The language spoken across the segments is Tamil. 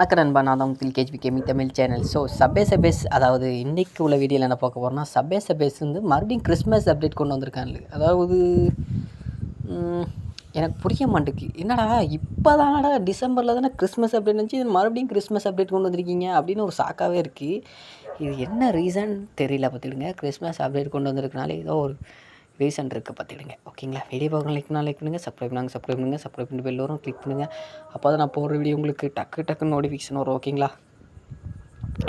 வணக்கம் நண்பா நான் தான் உங்கள் KJB gaming Tamil channel. So சபே சபேஸ் அதாவது இன்றைக்கு உள்ள வீடியோவில் என்ன பார்க்க போகிறோம்னா சபே சபேஸ் வந்து மறுபடியும் கிறிஸ்மஸ் அப்டேட் கொண்டு வந்திருக்காங்க. அதாவது எனக்கு புரிய மாட்டேங்குது. என்னடா இப்போ தானடா டிசம்பரில் தானே கிறிஸ்மஸ் அப்டேட் இருந்துச்சு இது மறுபடியும் கிறிஸ்மஸ் அப்டேட் கொண்டு வந்திருக்கீங்க அப்படின்னு ஒரு சாக்காகவே இருக்குது இது என்ன ரீசன் தெரியல பார்த்துடுங்க. கிறிஸ்மஸ் அப்டேட் கொண்டு வந்திருக்கனால ஏதோ ஒரு ரீசன் இருக்குது பார்த்துடுங்க ஓகேங்களா வீடியோ பார்க்க லைக்னா லைக் பண்ணுங்கள் சப்ஸ்கிரைப் பண்ணுங்க சப்ஸ்கிரைப் பண்ணுங்கள் சப்ஸ்கிரைப் பண்ணி எல்லோரும் கிளிக் பண்ணுங்கள் அப்போ தான் நான் போடுற வீடியோ உங்களுக்கு டக்கு டக்குன்னு நோட்டிஃபிகேஷன் வரும் ஓகேங்களா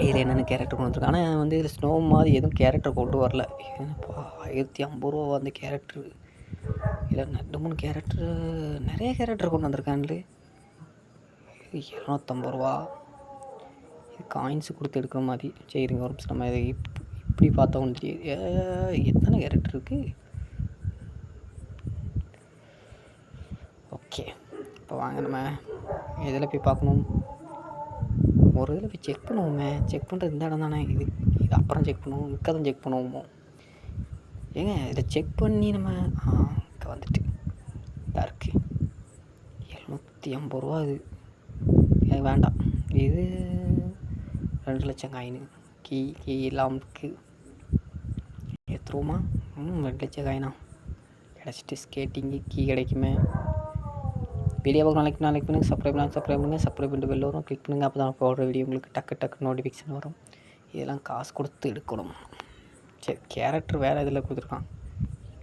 இதில் என்னென்ன கேரக்டர் கொண்டு வந்துருக்கேன் ஆனால் வந்து இதில் ஸ்னோ மாதிரி எதுவும் கேரக்டர் கொண்டு வரல. ஏன்னாப்பா ஆயிரத்தி ஐம்பது ரூபா அந்த கேரக்டர் இதில் ரெண்டு மூணு கேரக்டர் நிறைய கேரக்டர் கொண்டு வந்திருக்காங்களே. இரநூத்தம்பது ரூபா. இது காயின்ஸ் கொடுத்து எடுக்கிற மாதிரி. சரிங்க ஒரு நிமிஷம் நம்ம இதை இப்படி பார்த்தோம்னு ஒன்று எத்தனை கேரக்டர் இருக்குது ஓகே. இப்போ வாங்க நம்ம எதில் போய் பார்க்கணும்? ஒரு இதில் போய் செக் பண்ணுவோமே. செக் பண்ணுறது இந்த இடம் தானே. இது இது அப்புறம் செக் பண்ணுவோம். இங்கே தான் செக் பண்ணுவோமோ? ஏங்க இதை செக் பண்ணி நம்ம ஆ இங்கே வந்துட்டு. இதாக இருக்குது எழுநூற்றி ஐம்பது ரூபா இது. வேண்டாம். இது ரெண்டு லட்சம் காயின். கீ கீ எல்லாம் எத்துருவோமா எடுத்துருவோமா ம் ரெண்டு லட்சம் காயினா? கிடச்சிட்டு ஸ்கேட்டிங்கு கீ கிடைக்குமே. வீடியோ பார்க்க நாளைக்கு நாளைக்கு பண்ணுங்கள் சப்ஸ்கிரைப் பண்ணி சப்ஸ்கிரைப் பண்ணுங்கள் சப்ஸ்கிரைப் பண்ணிட்டு வெளில வரும் கிளிக் பண்ணுங்கள் அப்போ தான் போடுற வீடியோ உங்களுக்கு டக்கு டக்கு நோட்டிஃபிகேஷன் வரும். இதெல்லாம் காசு கொடுத்து எடுக்கணும். சரி கேரக்டர் வேறு இதில் கொடுத்துருக்கான்.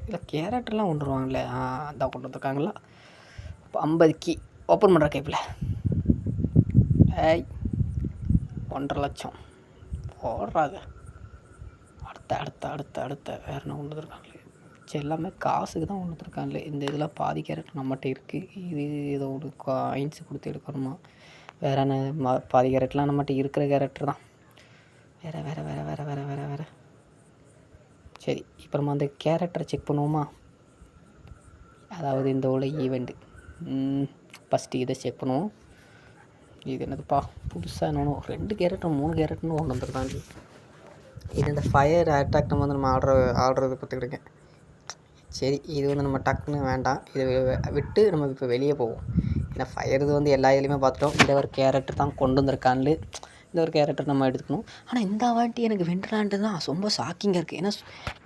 இல்லை கேரக்டர்லாம் கொண்டு வருவாங்களே ஆ அதான் கொண்டு வந்திருக்காங்களா? இப்போ ஐம்பது கீ ஓப்பன் பண்ணுற கைப்பில் ஏய் ஒன்றரை லட்சம். போடுறாங்க அடுத்த அடுத்த அடுத்த அடுத்த வேறு என்ன கொண்டு வந்திருக்காங்களே? சரி எல்லாமே காசுக்கு தான் கொண்டு இந்த இதில் பாதி கேரக்டர் நம்மகிட்ட இருக்குது இது ஏதோ ஒரு காயின்ஸ் கொடுத்து எடுக்கணுமா? வேறு என்ன ம பாதி கேரக்டர்லாம் நம்மகிட்ட இருக்கிற கேரக்டர் தான். வேறு வேறு வேறு வேறு வேறு வேறு வேறு. சரி இப்போ நம்ம அந்த கேரக்டரை செக் பண்ணுவோமா? அதாவது இந்த உள்ள ஈவெண்ட்டு ஃபஸ்ட்டு இதை செக் பண்ணுவோம். இது என்னதுப்பா? புதுசாக என்னென்னு ரெண்டு கேரக்டர் மூணு கேரக்டர்னு ஒன்று வந்துருக்காங்க இது இந்த ஃபயர் அட்டாக் நம்ம வந்து நம்ம ஆடுற ஆடுறது பார்த்துக்கிடுங்க சரி இது வந்து நம்ம டக்குன்னு வேண்டாம். இது விட்டு நம்ம இப்போ வெளியே போவோம். ஏன்னா ஃபயர் இது வந்து எல்லா இதுலேயுமே பார்த்துட்டோம். இந்த ஒரு கேரக்டர் தான் கொண்டு வந்திருக்கான்னு இந்த ஒரு கேரக்டர் நம்ம எடுத்துக்கணும். ஆனால் இந்த வாட்டி எனக்கு வெண்டர்லாண்டு தான் ரொம்ப ஷாக்கிங்காக இருக்குது ஏன்னா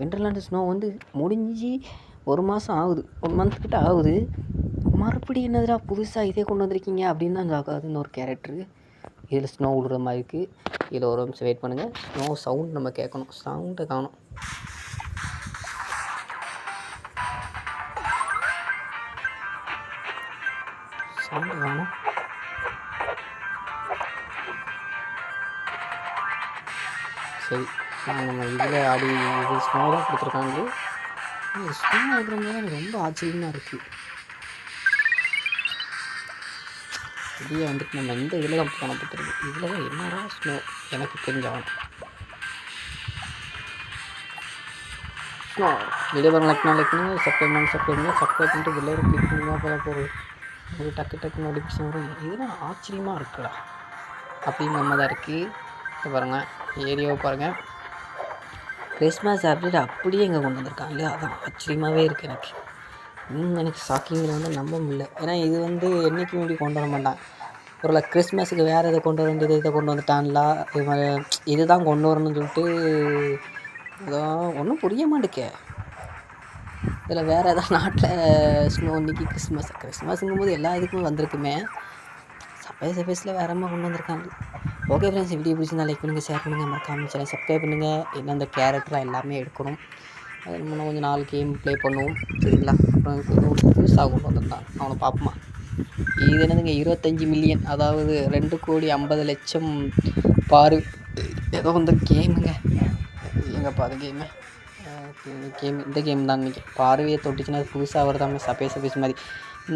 வெண்டர்லாண்டு ஸ்னோ வந்து முடிஞ்சு ஒரு மாதம் ஆகுது. ஒன் மந்த் கிட்ட ஆகுது. மறுபடியும் என்னதுடா புதுசாக இதே கொண்டு வந்திருக்கீங்க அப்படின்னு தான் ஆகாது ஒரு கேரக்டரு இதில் ஸ்னோ விடுற மாதிரி இருக்குது இதில் ஒரு நிமிஷம் வெயிட் பண்ணுங்கள் ஸ்னோ சவுண்ட் நம்ம கேட்கணும். சவுண்டை காணும். சவுண்டு சரி நம்ம இதில் ஆடி இது ஸ்னோ தான் கொடுத்துருக்காங்க. ஸ்னோ இருக்கிறது எனக்கு ரொம்ப ஆச்சரியமாக இருக்குது வெளியே வந்துட்டு நம்ம இந்த இதில் தான் போன பார்த்துருக்கு இதில் தான் என்னடா ஸ்னோ எனக்கு தெரிஞ்சாகும் ஸ்னோ வீடியோ பாருங்க லைக் பண்ணுங்க சப்ஸ்கிரைப் பண்ணுங்க சப்ஸ்கிரைப் பண்ணிட்டு வெளில கிளிக் அப்போ தான் போகிற ஒரு டக்கு டக்கு நோட்டிஃபிகேஷன் வரும். இதெல்லாம் ஆச்சரியமாக இருக்குடா. அப்படிங்கிற மாதிரி தான் இருக்குது பாருங்கள் ஏரியாவை பாருங்கள் கிறிஸ்மஸ் அப்டேட் அப்படியே இங்கே கொண்டு வந்திருக்காங்க இல்லையா? அதான் ஆச்சரியமாகவே இருக்குது எனக்கு. இன்னும் எனக்கு ஷாக்கிங்கில் வந்து நம்ப முடியல. ஏன்னா இது வந்து என்றைக்கு இப்படி கொண்டு வர மாட்டான். ஒரு கிறிஸ்மஸுக்கு வேறு இதை கொண்டு வர வேண்டியது இதை கொண்டு வந்துட்டான்லா? இது மாதிரி இது தான் கொண்டு வரணும்னு சொல்லிட்டு அதான் ஒன்றும் புரிய மாட்டேக்கே. இதில் வேறு ஏதாவது நாட்டில் ஸ்னோ இன்றைக்கி கிறிஸ்மஸ் கிறிஸ்மஸுங்கும் போது எல்லா இதுக்குமே வந்திருக்குமே. சர்ப்ரைஸ் சர்ப்ரைஸில் வேற மாதிரி கொண்டு வந்திருக்காங்க. ஓகே ஃப்ரெண்ட்ஸ் வீடியோ பிடிச்சிருந்தா லைக் பண்ணுங்கள் ஷேர் பண்ணுங்கள் மறக்காம சேனல் சப்ஸ்கிரைப் பண்ணுங்கள் என்ன அந்த எல்லாமே எடுக்கணும். அது முன்னே கொஞ்சம் நாலு கேம் ப்ளே பண்ணுவோம். சரிங்களா? அப்புறம் ஒரு புதுசாக கொண்டு வந்திருந்தான். அவனை பார்ப்போமா? இது என்னதுங்க? இருபத்தஞ்சி மில்லியன் அதாவது ரெண்டு கோடி ஐம்பது லட்சம் பாரு ஏதோ வந்து கேமுங்க எங்கப்பா அது கேமு கேம் இந்த கேம் தான் இன்றைக்கி பார்வையை தொட்டுச்சுன்னா அது புதுசாக வருதாமே சபேஸ் சபேஸ் மாதிரி.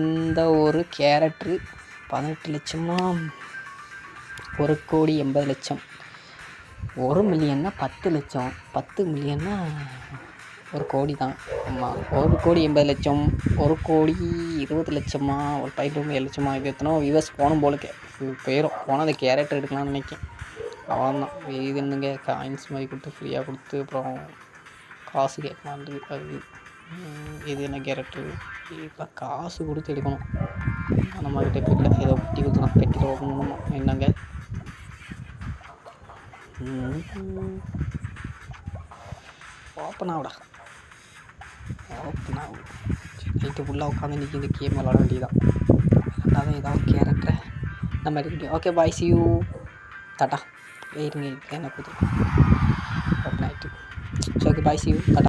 இந்த ஒரு கேரக்டரு பதினெட்டு லட்சமா? ஒரு கோடி எண்பது லட்சம். ஒரு மில்லியன்னா பத்து லட்சம். பத்து மில்லியன்னா ஒரு கோடி தான். ஆமாம் ஒரு கோடி எண்பது லட்சம். ஒரு கோடி இருபது லட்சமா? ஒரு பதினொன்று ஏழு லட்சமா? இது எத்தனோ வியூவர்ஸ் போகணும் போலுக்கு போயிடும் போனால் அந்த கேரக்டர் எடுக்கலாம்னு நினைக்கிறேன் அவ்வளோதான் இது என்னங்க காயின்ஸ் மாதிரி கொடுத்து ஃப்ரீயாக கொடுத்து அப்புறம் காசு கேட்கலான்றது அது உம், இது என்ன கேரக்டர் இப்போ காசு கொடுத்து எடுக்கணும். நம்மகிட்ட இப்போ இல்லை ஏதோ பெட்டி கொடுத்துலாம் பெட்டியில் ஓப்பன் பண்ணணும் என்னங்க? ஓப்பன் ஆகுடா. ஓப்பன் ஆகும் நைட்டு ஃபுல்லாக உட்காந்து இன்றைக்கி இந்த கேம் விளாட வேண்டியதான் விளாண்டாதான் ஏதாவது கேரக்டரை நம்ம எடுக்க முடியும் okay bye see you tata இருங்க என்ன கொடுத்து ஓப்பன் ஆகிட்டு so okay bye see you tata